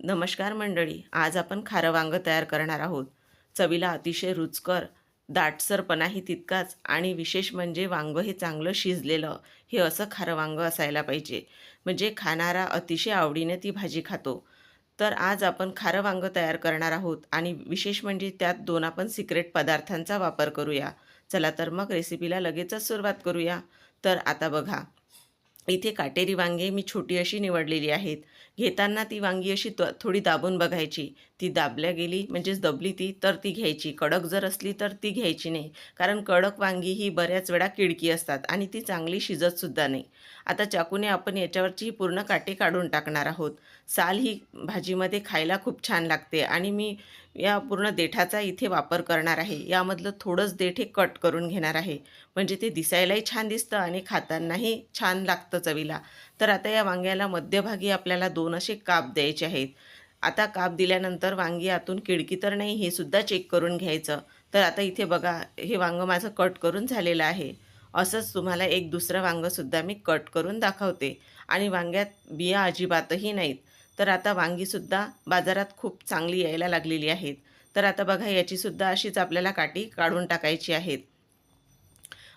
नमस्कार मंडळी आज आपण खारं वांगं तयार करणार आहोत. चवीला अतिशय रुचकर दाटसरपणाही तितकाच आणि विशेष म्हणजे वांगं हे चांगलं शिजलेलं हे असं खारं वांगं असायला पाहिजे. म्हणजे खाणारा अतिशय आवडीने ती भाजी खातो. तर आज आपण खारं वांगं तयार करणार आहोत आणि विशेष म्हणजे त्यात दोन आपण सिक्रेट पदार्थांचा वापर करूया. चला तर मग रेसिपीला लगेचच सुरुवात करूया. तर आता बघा. इथे काटेरी वांगे मी छोटी अशी निवडलेली आहेत. घेताना ती वांगी अशी त थोडी दाबून बघायची. ती दाबल्या गेली म्हणजेच दबली ती तर ती घ्यायची. कडक जर असली तर ती घ्यायची नाही. कारण कडक वांगी ही बऱ्याच वेळा किडकी असतात आणि ती चांगली शिजतसुद्धा नाही. आता चाकूने आपण याच्यावरची पूर्ण काटे काढून टाकणार आहोत. साल ही भाजीमध्ये खायला खूप छान लागते आणि मी या पूर्ण देठाचा इथे वापर करणार आहे. यामधलं थोडंच देठ हे कट करून घेणार आहे. म्हणजे ते दिसायलाही छान दिसतं आणि खातानाही छान लागतं चवीला. तर आता या वांग्याला मध्यभागी आपल्याला दोन असे काप द्यायचे आहेत. आता काप दिल्यानंतर वांगी आतून किडकी तर नाही हे सुद्धा चेक करून घ्यायचं. तर आता इथे बघा हे वांगं माझं कट करून झालेलं आहे. असंच तुम्हाला एक दुसरं वांगंसुद्धा मी कट करून दाखवते. आणि वांग्यात बिया अजिबातही नाहीत. तर आता वांगीसुद्धा बाजारात खूप चांगली यायला लागलेली आहेत. तर आता बघा याचीसुद्धा अशीच आपल्याला काठी काढून टाकायची आहेत.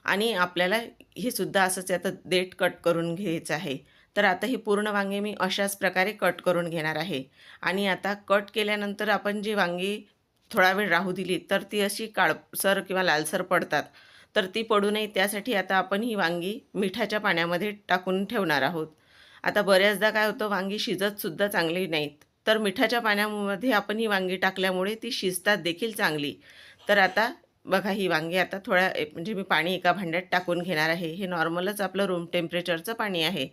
आणि आपल्याला हे सुद्धा असंच आता देठ कट करून घ्यायचं आहे. तर आता ही पूर्ण वांगे मी अशाच प्रकारे कट करून घेणार आहे. आणि आता कट केल्यानंतर आपण जी वांगी थोडा वेळ राहू दिली तर ती अशी काळसर किंवा लालसर पडतात. तर ती पडू नये त्यासाठी आता आपण ही वांगी मिठाच्या पाण्यामध्ये टाकून ठेवणार आहोत. आता बऱ्याचदा काय होतं वांगी शिजतसुद्धा चांगली नाहीत. तर मिठाच्या पाण्यामध्ये आपण ही वांगी टाकल्यामुळे ती शिजतात देखील चांगली. तर आता बघा ही वांगी आता थोड्या म्हणजे मी पाणी एका भांड्यात टाकून घेणार आहे. हे नॉर्मलच आपलं रूम टेम्परेचरचं पाणी आहे.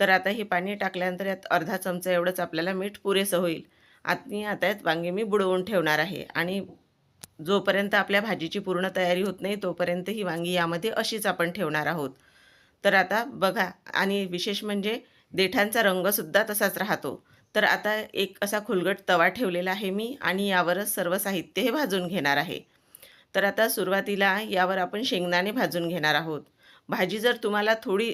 तर आता हे पाणी टाकल्यानंतर यात अर्धा चमचा एवढंच आपल्याला मीठ पुरेसं होईल. आणि आता यात वांगी मी बुडवून ठेवणार आहे. आणि जोपर्यंत आपल्या भाजीची पूर्ण तयारी होत नाही तोपर्यंत ही वांगी यामध्ये अशीच आपण ठेवणार आहोत. तर आता बघा आणि विशेष म्हणजे देठांचा रंगसुद्धा तसाच राहतो. तर आता एक असा खुलगट तवा ठेवलेला आहे मी आणि यावरच सर्व साहित्य हे भाजून घेणार आहे. तर आता सुरुवातीला यावर आपण शेंगदाणे भाजून घेणार आहोत. भाजी जर तुम्हाला थोडी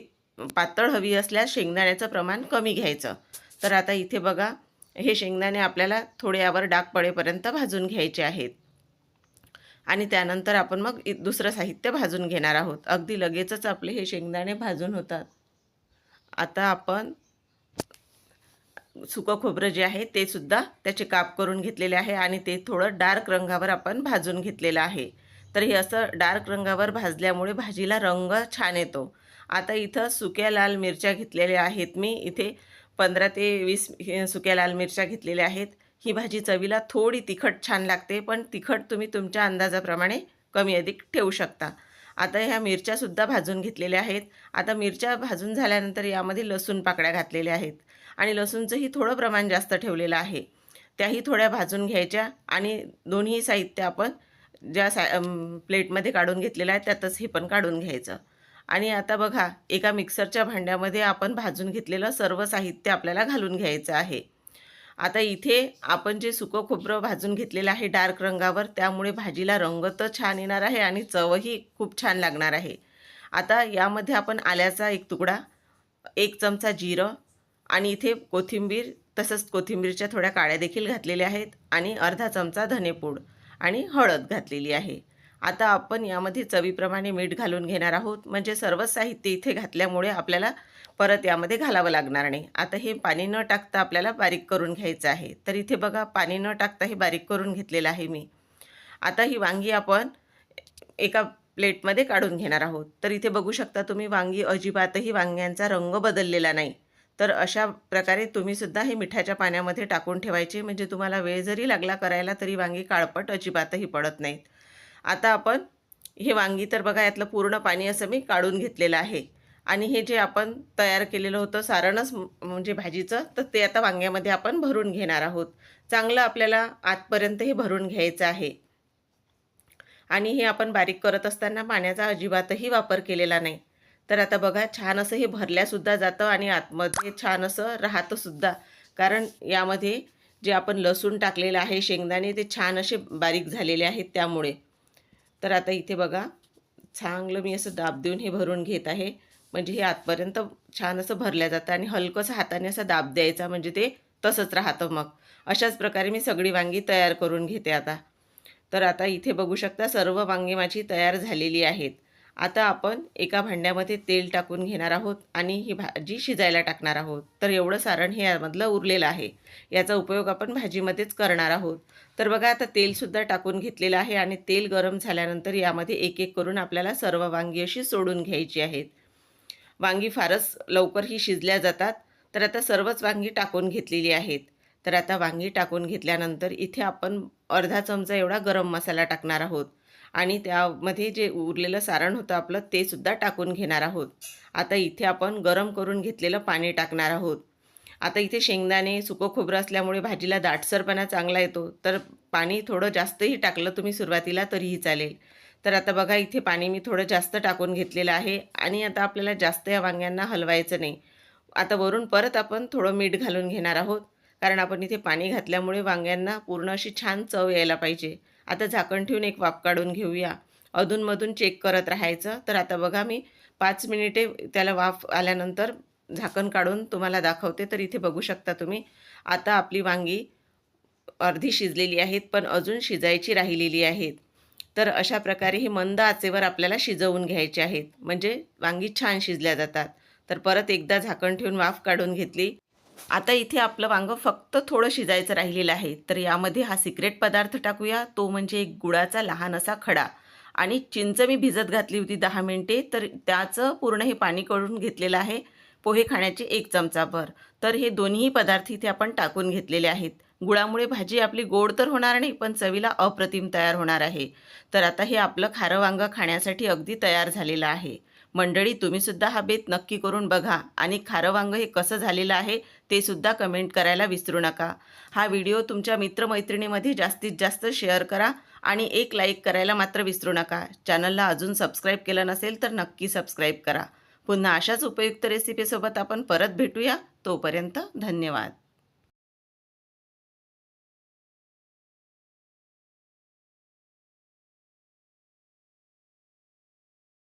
पातळ हवी असल्यास शेंगदाण्याचं प्रमाण कमी घ्यायचं. तर आता इथे बघा हे शेंगदाणे आपल्याला थोडे यावर डाग पडेपर्यंत भाजून घ्यायचे आहेत. आणि त्यानंतर आपण मग इ- दुसरं साहित्य भाजून घेणार आहोत. अगदी लगेचच आपले हे शेंगदाणे भाजून होतात. आता आपण सुकं खोबरं जे आहे ते सुद्धा त्याचे काप करून घेतलेले आहे आणि ते थोडं डार्क रंगावर आपण भाजून घेतलेलं आहे. तर हे असं डार्क रंगावर भाजल्यामुळे भाजीला रंग छान येतो. आता इथं सुक्या लाल मिरच्या घेतलेल्या आहेत. मी इथे पंधरा ते वीस हे सुक्या लाल मिरच्या घेतलेल्या आहेत. ही भाजी चवीला थोडी तिखट छान लागते पण तिखट तुम्ही तुमच्या अंदाजाप्रमाणे कमी अधिक ठेवू शकता. आता ह्या मिरच्यासुद्धा भाजून घेतलेल्या आहेत. आता मिरच्या भाजून झाल्यानंतर यामध्ये लसूण पाकळ्या घातलेल्या आहेत आणि लसूणचंही थोडं प्रमाण जास्त ठेवलेलं आहे. त्याही थोड्या भाजून घ्यायच्या आणि दोन्ही साहित्य आपण ज्या सा प्लेटमध्ये काढून घेतलेलं आहे त्यातच हे पण काढून घ्यायचं. आणि आता बघा एका मिक्सरच्या भांड्यामध्ये आपण भाजून घेतलेलं सर्व साहित्य आपल्याला घालून घ्यायचं आहे. आता इथे आपण जे सुकं खोबरं भाजून घेतलेलं आहे डार्क रंगावर त्यामुळे भाजीला रंग तर छान येणार आहे आणि चवही खूप छान लागणार आहे. आता यामध्ये आपण आल्याचा एक तुकडा एक चमचा जिरं आणि इथे कोथिंबीर तसंच कोथिंबीरच्या थोड्या काळ्या देखील घातलेल्या आहेत आणि अर्धा चमचा धनेपूड आणि हळद घातलेली आहे. आता आपण यामध्ये चवीप्रमाणे मीठ घालून घेणार आहोत. म्हणजे सर्वच साहित्य इथे घातल्यामुळे आपल्याला परत यामध्ये घालावं लागणार नाही. आता हे पाणी न टाकता आपल्याला बारीक करून घ्यायचं आहे. तर इथे बघा पाणी न टाकता हे बारीक करून घेतलेलं आहे मी. आता ही वांगी आपण एका प्लेटमध्ये काढून घेणार आहोत. तर इथे बघू शकता तुम्ही वांगी अजिबातही वांग्यांचा रंग बदललेला नाही. तर अशा प्रकारे तुम्हीसुद्धा हे मिठाच्या पाण्यामध्ये टाकून ठेवायचे. म्हणजे तुम्हाला वेळ जरी लागला करायला तरी वांगी काळपट अजिबातही पडत नाहीत. आता आपण हे वांगी तर बघा यातलं पूर्ण पाणी असं मी काढून घेतलेलं आहे. आणि हे जे आपण तयार केलेलं होतं सारणच म्हणजे भाजीचं तर ते आता वांग्यामध्ये आपण भरून घेणार आहोत. चांगलं आपल्याला आतपर्यंत हे भरून घ्यायचं आहे. आणि हे आपण बारीक करत असताना पाण्याचा अजिबातही वापर केलेला नाही. तर आता बघा छान असं हे भरल्यासुद्धा जातं आणि आतमध्ये छान असं राहतंसुद्धा. कारण यामध्ये जे आपण लसूण टाकलेलं आहे शेंगदाणे ते छान असे बारीक झालेले आहेत त्यामुळे. तर आता इथे बघा चांगलं मी असं दाब देऊन हे भरून घेत आहे. म्हणजे हे आतपर्यंत छान असं भरल्या जातं आणि हलकंसं हाताने असा दाब द्यायचा म्हणजे ते तसंच राहतं मग. अशाच प्रकारे मी सगळी वांगी तयार करून घेते आता. तर आता इथे बघू शकता सर्व वांगी माझी तयार झालेली आहेत. आता आपण एका भांड्यामध्ये तेल टाकून घेणार आहोत आणि ही भाजी शिजायला टाकणार आहोत. तर एवढं सारण हे यामधलं उरलेलं आहे. याचा उपयोग आपण भाजीमध्येच करणार आहोत. तर बघा आता तेलसुद्धा टाकून घेतलेलं आहे आणि तेल गरम झाल्यानंतर यामध्ये एक एक करून आपल्याला सर्व वांगी अशी सोडून घ्यायची आहेत. वांगी फारच लवकरही शिजल्या जातात. तर आता सर्वच वांगी टाकून घेतलेली आहेत. तर आता वांगी टाकून घेतल्यानंतर इथे आपण अर्धा चमचा एवढा गरम मसाला टाकणार आहोत. आणि त्यामध्ये जे उरलेलं सारण होतं आपलं ते सुद्धा टाकून घेणार आहोत. आता इथे आपण गरम करून घेतलेलं पाणी टाकणार आहोत. आता इथे शेंगदाणे सुकं खोबरं असल्यामुळे भाजीला दाटसरपणा चांगला येतो. तर पाणी थोडं जास्तही टाकलं तुम्ही सुरुवातीला तरीही चालेल. तर आता बघा इथे पाणी मी थोडं जास्त टाकून घेतलेलं आहे आणि आता आपल्याला जास्त या वांग्यांना हलवायचं नाही. आता वरून परत आपण थोडं मीठ घालून घेणार आहोत कारण आपण इथे पाणी घातल्यामुळे वांग्यांना पूर्ण अशी छान चव यायला पाहिजे. आता झाकण ठेवून एक वाफ काढून घेऊया. अधूनमधून चेक करत राहायचं. तर आता बघा मी पाच मिनिटे त्याला वाफ आल्यानंतर झाकण काढून तुम्हाला दाखवते तर इथे बघू शकता तुम्ही. आता आपली वांगी अर्धी शिजलेली आहेत पण अजून शिजायची राहिलेली आहेत. तर अशा प्रकारे ही मंद आचेवर आपल्याला शिजवून घ्यायचे आहेत. म्हणजे वांगी छान शिजल्या जातात. तर परत एकदा झाकण ठेवून वाफ काढून घेतली. आता इथे आपलं वांगं फक्त थोडं शिजायचं राहिलेलं आहे. तर यामध्ये हा सिक्रेट पदार्थ टाकूया. तो म्हणजे एक गुळाचा लहान असा खडा. आणि चिंच मी भिजत घातली होती दहा मिनटे. तर त्याचं पूर्ण हे पाणी करून घेतलेलं आहे. पोहे खाण्याचे एक चमचाभर. तर हे दोन्ही पदार्थ इथे आपण टाकून घेतलेले आहेत. गुळामुळे भाजी आपली गोड तर होणार नाही पण चवीला अप्रतिम तयार होणार आहे. तर आता हे आपलं खारं वांगं खाण्यासाठी अगदी तयार झालेलं आहे. मंडळी तुम्हीसुद्धा हा बेत नक्की करून बघा. आणि खारं वांगं हे कसं झालेलं आहे ते सुद्धा कमेंट करायला विसरू नका. हा व्हिडिओ तुमच्या मित्रमैत्रिणीमध्ये जास्तीत जास्त शेअर करा आणि एक लाईक करायला मात्र विसरू नका. चॅनलला अजून सबस्क्राईब केलं नसेल तर नक्की सबस्क्राईब करा. पुन्हा अशाच उपयुक्त रेसिपीसोबत आपण परत भेटूया. तोपर्यंत धन्यवाद.